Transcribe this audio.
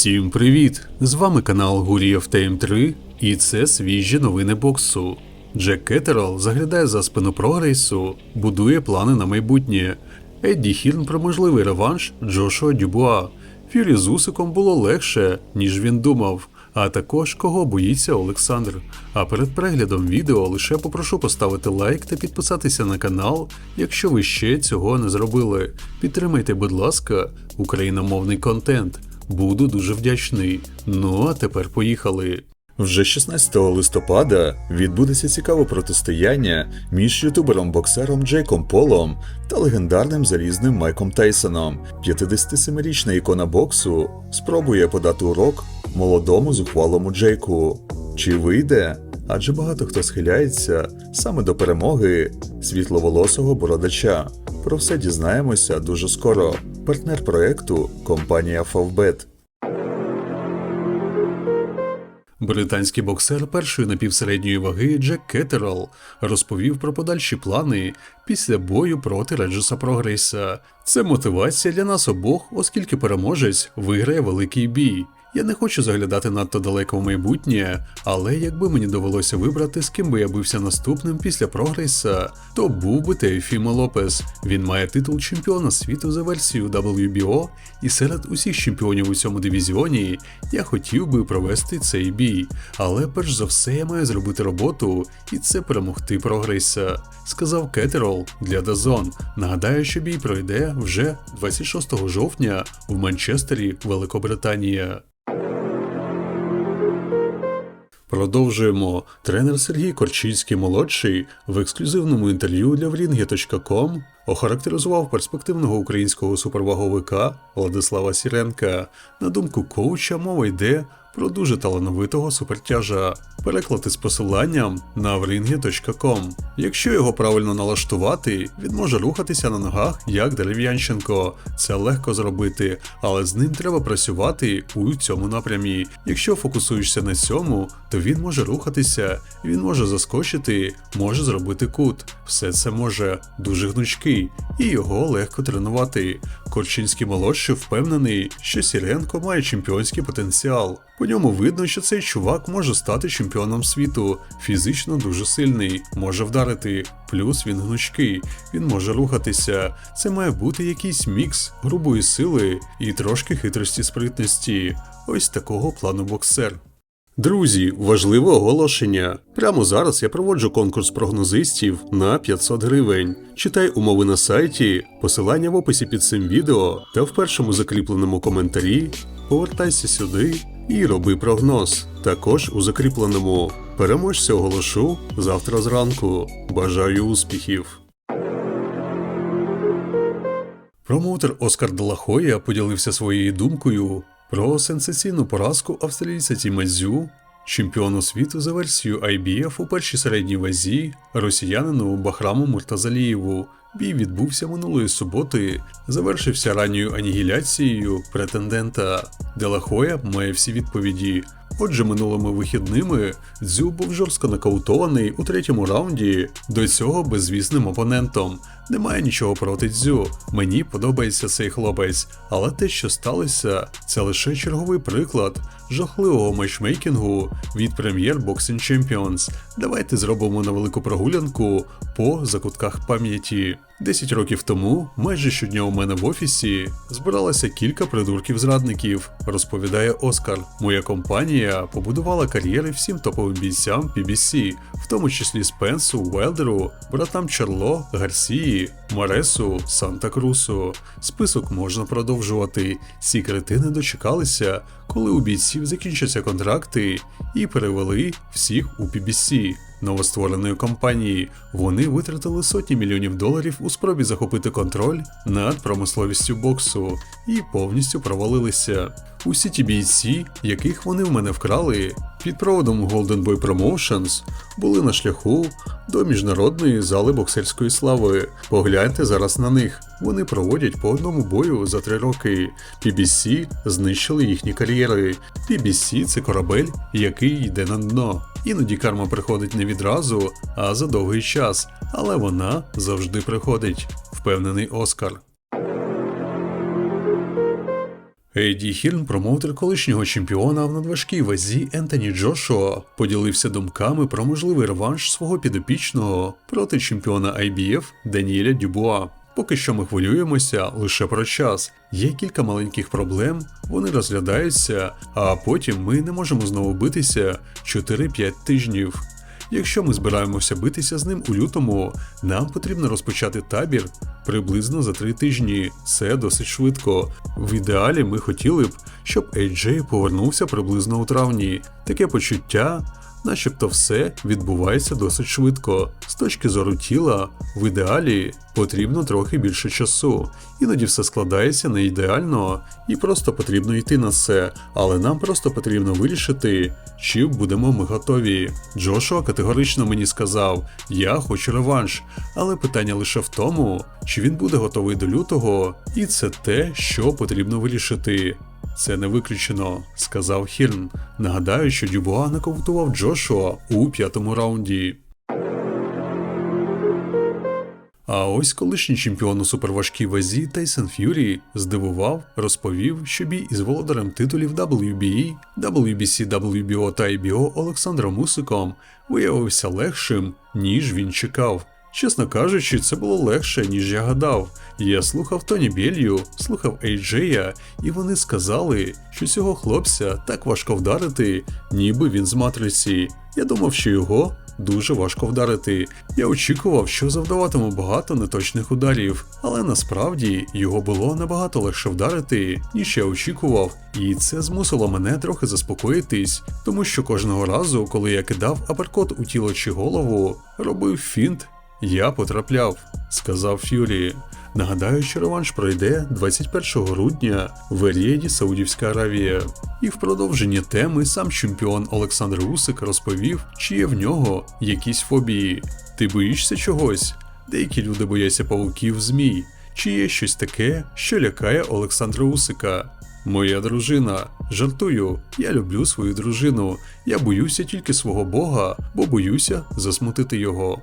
Всім привіт! З вами канал Гурієв Тейм 3 і це свіжі новини боксу. Джек Кеттерол заглядає за спину прогрейсу, будує плани на майбутнє. Едді Хірн про можливий реванш Джошуа Дюбуа. Фюрі з Усиком було легше, ніж він думав. А також кого боїться Олександр. А перед переглядом відео лише попрошу поставити лайк та підписатися на канал, якщо ви ще цього не зробили. Підтримайте, будь ласка, україномовний контент. Буду дуже вдячний. Ну а тепер поїхали. Вже 16 листопада відбудеться цікаве протистояння між ютубером-боксером Джейком Полом та легендарним залізним Майком Тейсоном. 57-річна ікона боксу спробує подати урок молодому зухвалому Джейку. Чи вийде? Адже багато хто схиляється саме до перемоги світловолосого бородача. Про все дізнаємося дуже скоро. Партнер проекту компанія Favbet. Британський боксер першої напівсередньої ваги Джек Кеттерол розповів про подальші плани після бою проти Реджеса Прогрейса. Це мотивація для нас обох, оскільки переможець виграє великий бій. Я не хочу заглядати надто далеко в майбутнє, але якби мені довелося вибрати, з ким би я бився наступним після прогрейса, то був би Теофімо Лопес. Він має титул чемпіона світу за версією WBO, і серед усіх чемпіонів у цьому дивізіоні я хотів би провести цей бій. Але перш за все я маю зробити роботу, і це перемогти прогрейса, сказав Кетерол для Дазон. Нагадаю, що бій пройде вже 26 жовтня в Манчестері, Великобританія. Продовжуємо. Тренер Сергій Корчинський молодший в ексклюзивному інтерв'ю для Врінги.com охарактеризував перспективного українського суперваговика Владислава Сіренка. На думку коуча, мова йде про дуже талановитого супертяжа. Переклад із посиланням на врінги.com. Якщо його правильно налаштувати, він може рухатися на ногах як дерев'янченко. Це легко зробити, але з ним треба працювати у цьому напрямі. Якщо фокусуєшся на цьому, то він може рухатися, він може заскочити, може зробити кут. Все це може дуже гнучкий, і його легко тренувати. Корчинський молодший впевнений, що Сіренко має чемпіонський потенціал. По ньому видно, що цей чувак може стати чемпіоном світу, фізично дуже сильний, може вдарити, плюс він гнучкий, він може рухатися. Це має бути якийсь мікс грубої сили і трошки хитрості спритності. Ось такого плану боксер. Друзі, важливе оголошення. Прямо зараз я проводжу конкурс прогнозистів на 500 гривень. Читай умови на сайті, посилання в описі під цим відео та в першому закріпленому коментарі. Повертайся сюди і роби прогноз. Також у закріпленому. Переможця оголошу завтра зранку. Бажаю успіхів! Промоутер Оскар Делахоя поділився своєю думкою про сенсаційну поразку австралійця Тімазю, чемпіону світу за версією IBF у першій середній вазі, росіянину Бахраму Муртазалієву. Бій відбувся минулої суботи, завершився ранньою анігіляцією претендента. Делахоя має всі відповіді. Отже, минулими вихідними Дзю був жорстко нокаутований у третьому раунді, до цього беззвісним опонентом. Немає нічого проти Дзю. Мені подобається цей хлопець, але те, що сталося, це лише черговий приклад жахливого матчмейкінгу від Premier Boxing Champions. Давайте зробимо невелику прогулянку по закутках пам'яті. Десять років тому, майже щодня у мене в офісі, збиралося кілька придурків-зрадників, розповідає Оскар. Моя компанія побудувала кар'єри всім топовим бійцям PBC, в тому числі Спенсу, Уелдеру, братам Чарло, Гарсії, Маресу, Санта-Крусу. Список можна продовжувати. Ці кретини дочекалися, коли у бійців закінчаться контракти, і перевели всіх у PBC. Новоствореної компанії вони витратили сотні мільйонів доларів у спробі захопити контроль над промисловістю боксу і повністю провалилися. Усі ті бійці, яких вони в мене вкрали, під проводом Golden Boy Promotions були на шляху до міжнародної зали боксерської слави. Погляньте зараз на них. Вони проводять по одному бою за три роки. PBC знищили їхні кар'єри. PBC – це корабель, який йде на дно. Іноді карма приходить не відразу, а за довгий час, але вона завжди приходить, впевнений Оскар. Ейді Хірн, промоутер колишнього чемпіона в надважкій вазі Ентоні Джошуа, поділився думками про можливий реванш свого підопічного проти чемпіона IBF Даніеля Дюбуа. Поки що ми хвилюємося лише про час. Є кілька маленьких проблем, вони розглядаються, а потім ми не можемо знову битися 4-5 тижнів. Якщо ми збираємося битися з ним у лютому, нам потрібно розпочати табір приблизно за три тижні. Це досить швидко. В ідеалі ми хотіли б, щоб AJ повернувся приблизно у травні. Таке почуття, начебто все відбувається досить швидко. З точки зору тіла, в ідеалі потрібно трохи більше часу. Іноді все складається не ідеально, і просто потрібно йти на це, але нам просто потрібно вирішити, чи будемо ми готові. Джошуа категорично мені сказав: Я хочу реванш, але питання лише в тому, чи він буде готовий до лютого, і це те, що потрібно вирішити. Це не виключено, сказав Хірн. Нагадаю, що Дюбуа нокаутував Джошуа у п'ятому раунді. А ось колишній чемпіон у суперважкій вазі Тайсон Ф'юрі здивував, розповів, що бій із володарем титулів WBE, WBC, WBO та IBO Олександром Мусиком виявився легшим, ніж він чекав. Чесно кажучи, це було легше, ніж я гадав. Я слухав Тоні Білью, слухав Ейджея, і вони сказали, що цього хлопця так важко вдарити, ніби він з матриці. Я думав, що його дуже важко вдарити. Я очікував, що завдаватиму багато неточних ударів, але насправді його було набагато легше вдарити, ніж я очікував, і це змусило мене трохи заспокоїтись, тому що кожного разу, коли я кидав аперкот у тіло чи голову, робив фінт, я потрапляв, сказав Ф'юрі. Нагадаю, що реванш пройде 21 грудня в Ерієді, Саудівська Аравія. І в продовженні теми сам чемпіон Олександр Усик розповів, чи є в нього якісь фобії. Ти боїшся чогось? Деякі люди бояться павуків змій. Чи є щось таке, що лякає Олександра Усика? Моя дружина. Жартую, я люблю свою дружину. Я боюся тільки свого Бога, бо боюся засмутити його,